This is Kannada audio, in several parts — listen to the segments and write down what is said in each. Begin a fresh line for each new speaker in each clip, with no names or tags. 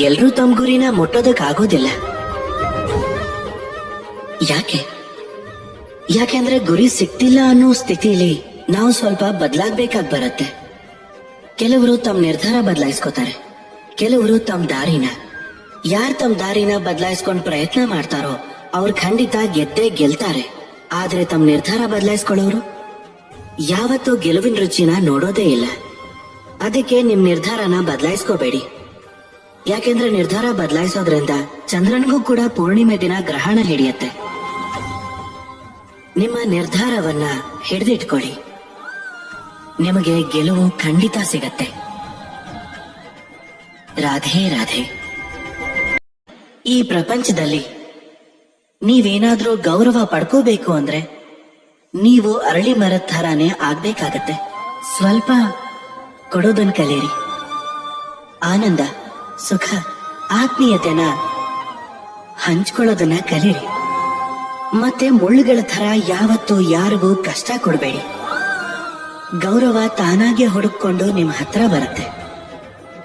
ಎಲ್ರೂ ತಮ್ಮ ಗುರಿನ ಮುಟ್ಟೋದಕ್ಕಾಗೋದಿಲ್ಲ. ಯಾಕೆ? ಯಾಕೆಂದ್ರೆ ಗುರಿ ಸಿಕ್ತಿಲ್ಲ ಅನ್ನೋ ಸ್ಥಿತಿಲಿ ನಾವು ಸ್ವಲ್ಪ ಬದಲಾಗ್ಬೇಕಾಗ್ ಬರುತ್ತೆ. ಕೆಲವರು ತಮ್ಮ ನಿರ್ಧಾರ ಬದಲಾಯಿಸ್ಕೋತಾರೆ. ಕೆಲವರು ತಮ್ಮ ದಾರಿನ. ಯಾರ್ ತಮ್ಮ ದಾರಿನ ಬದಲಾಯಿಸ್ಕೊಂಡ್ ಪ್ರಯತ್ನ ಮಾಡ್ತಾರೋ ಅವ್ರು ಖಂಡಿತ ಗೆದ್ದೇ ಗೆಲ್ತಾರೆ. ಆದ್ರೆ ತಮ್ಮ ನಿರ್ಧಾರ ಬದಲಾಯಿಸ್ಕೊಳ್ಳೋರು? ಯಾವತ್ತೂ ಗೆಲುವಿನ ರುಚಿನ ನೋಡೋದೇ ಇಲ್ಲ. ಅದಕ್ಕೆ ನಿಮ್ ನಿರ್ಧಾರನ ಬದಲಾಯಿಸ್ಕೋಬೇಡಿ. ಯಾಕೆಂದ್ರೆ ನಿರ್ಧಾರ ಬದಲಾಯಿಸೋದ್ರಿಂದ ಚಂದ್ರನಿಗೂ ಕೂಡ ಪೂರ್ಣಿಮೆ ದಿನ ಗ್ರಹಣ ಹಿಡಿಯತ್ತೆ. ನಿಮ್ಮ ನಿರ್ಧಾರವನ್ನ ಹಿಡಿದಿಟ್ಕೊಳ್ಳಿ. ನಿಮಗೆ ಗೆಲುವು ಖಂಡಿತ ಸಿಗತ್ತೆ. ರಾಧೆ ರಾಧೆ. ಈ ಪ್ರಪಂಚದಲ್ಲಿ ನೀವೇನಾದ್ರೂ ಗೌರವ ಪಡ್ಕೋಬೇಕು ಅಂದ್ರೆ ನೀವು ಅರಳಿ ಮರದ ಥರಾನೇ ಆಗ್ಬೇಕಾಗತ್ತೆ. ಸ್ವಲ್ಪ ಕೊಡೋದನ್ ಕಲೀರಿ ಆನಂದ. ಸುಖ ಆತ್ಮೀಯತೆನ ಹಂಚ್ಕೊಳ್ಳೋದನ್ನ ಕಲೀರಿ. ಮತ್ತೆ ಮುಳ್ಳುಗಳ ಥರ ಯಾವತ್ತೂ ಯಾರಿಗೂ ಕಷ್ಟ ಕೊಡಬೇಡಿ. ಗೌರವ ತಾನಾಗೆ ಹುಡುಕೊಂಡು ನಿಮ್ಮ ಹತ್ರ ಬರುತ್ತೆ.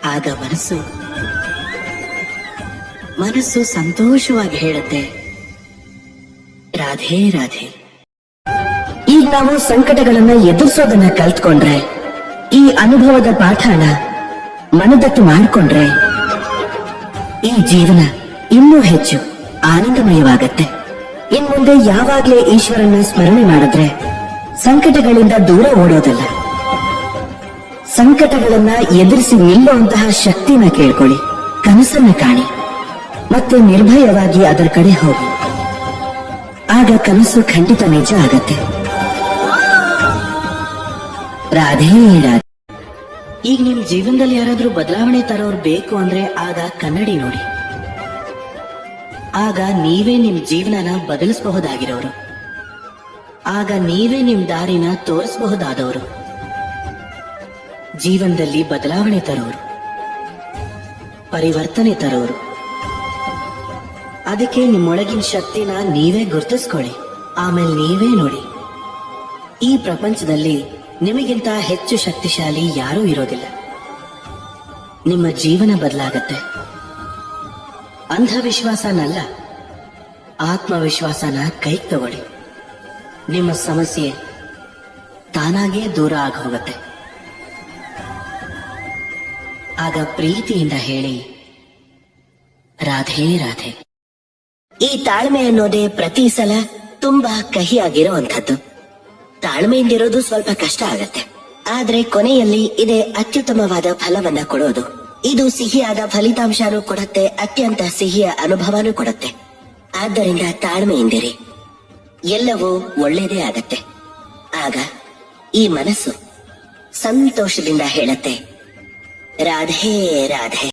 ಆಗ ಮನಸ್ಸು ಮನಸ್ಸು ಸಂತೋಷವಾಗಿ ಹೇಳುತ್ತೆ. ರಾಧೆ ರಾಧೆ. ಈಗ ನಾವು ಸಂಕಟಗಳನ್ನ ಎದುರಿಸೋದನ್ನ ಕಲ್ತ್ಕೊಂಡ್ರೆ, ಈ ಅನುಭವದ ಪಾಠನ ಮನದಟ್ಟು ಮಾಡಿಕೊಂಡ್ರೆ ಈ ಜೀವನ ಇನ್ನೂ ಹೆಚ್ಚು ಆನಂದಮಯವಾಗತ್ತೆ. ಇನ್ ಮುಂದೆ ಯಾವಾಗ್ಲೇ ಈಶ್ವರನ್ನ ಸ್ಮರಣೆ ಮಾಡಿದ್ರೆ ಸಂಕಟಗಳಿಂದ ದೂರ ಓಡೋದಲ್ಲ. ಸಂಕಟಗಳನ್ನ ಎದುರಿಸಿ ನಿಲ್ಲುವಂತಹ ಶಕ್ತಿನ ಕೇಳ್ಕೊಳ್ಳಿ, ಕನಸನ್ನ ಕಾಣಿ, ಮತ್ತೆ ನಿರ್ಭಯವಾಗಿ ಅದರ ಕಡೆ ಹೋಗಿ. ಆಗ ಕನಸು ಖಂಡಿತ ನಿಜ ಆಗತ್ತೆ. ರಾಧೇ ರಾಧೆ. ಈಗ ನಿಮ್ ಜೀವನದಲ್ಲಿ ಯಾರಾದರೂ ಬದಲಾವಣೆ ತರೋರು ಬೇಕು ಅಂದ್ರೆ ಆಗ ಕನ್ನಡಿ ನೋಡಿ. ಆಗ ನೀವೇ ನಿಮ್ ಜೀವನನ ಬದಲಿಸಬಹುದಾಗಿರೋರು. ಆಗ ನೀವೇ ನಿಮ್ ದಾರಿನ ತೋರಿಸಬಹುದಾದವರು. ಜೀವನದಲ್ಲಿ ಬದಲಾವಣೆ ತರೋರು. ಪರಿವರ್ತನೆ ತರೋರು. ಅದಕ್ಕೆ ನಿಮ್ಮೊಳಗಿನ ಶಕ್ತಿನ ನೀವೇ ಗುರುತಿಸ್ಕೊಳ್ಳಿ. ಆಮೇಲೆ ನೀವೇ ನೋಡಿ. ಈ ಪ್ರಪಂಚದಲ್ಲಿ ನಿಮಗಿಂತ ಹೆಚ್ಚು ಶಕ್ತಿಶಾಲಿ ಯಾರೂ ಇರೋದಿಲ್ಲ. ನಿಮ್ಮ ಜೀವನ ಬದಲಾಗತ್ತೆ. ಅಂಧವಿಶ್ವಾಸನಲ್ಲ, ಆತ್ಮವಿಶ್ವಾಸನ ಕೈ ತಗೊಳ್ಳಿ. ನಿಮ್ಮ ಸಮಸ್ಯೆ ತಾನಾಗೇ ದೂರ ಆಗ ಹೋಗುತ್ತೆ ಆಗ ಪ್ರೀತಿಯಿಂದ ಹೇಳಿ, ರಾಧೆ ರಾಧೆ. ಈ ತಾಳ್ಮೆ ಅನ್ನೋದೇ ಪ್ರತಿ ಸಲ ತುಂಬಾ ಕಹಿಯಾಗಿರುವಂಥದ್ದು ತಾಳ್ಮೆಯಿಂದಿರೋದು ಸ್ವಲ್ಪ ಕಷ್ಟ ಆಗತ್ತೆ. ಆದ್ರೆ ಕೊನೆಯಲ್ಲಿ ಇದೇ ಅತ್ಯುತ್ತಮವಾದ ಫಲವನ್ನ ಕೊಡೋದು. ಇದು ಸಿಹಿಯಾದ ಫಲಿತಾಂಶನೂ ಕೊಡತ್ತೆ, ಅತ್ಯಂತ ಸಿಹಿಯ ಅನುಭವನೂ ಕೊಡತ್ತೆ. ಆದ್ದರಿಂದ ತಾಳ್ಮೆಯಿಂದಿರಿ. ಎಲ್ಲವೂ ಒಳ್ಳೇದೇ ಆಗತ್ತೆ. ಆಗ ಈ ಮನಸ್ಸು ಸಂತೋಷದಿಂದ ಹೇಳತ್ತೆ, ರಾಧೆ ರಾಧೆ.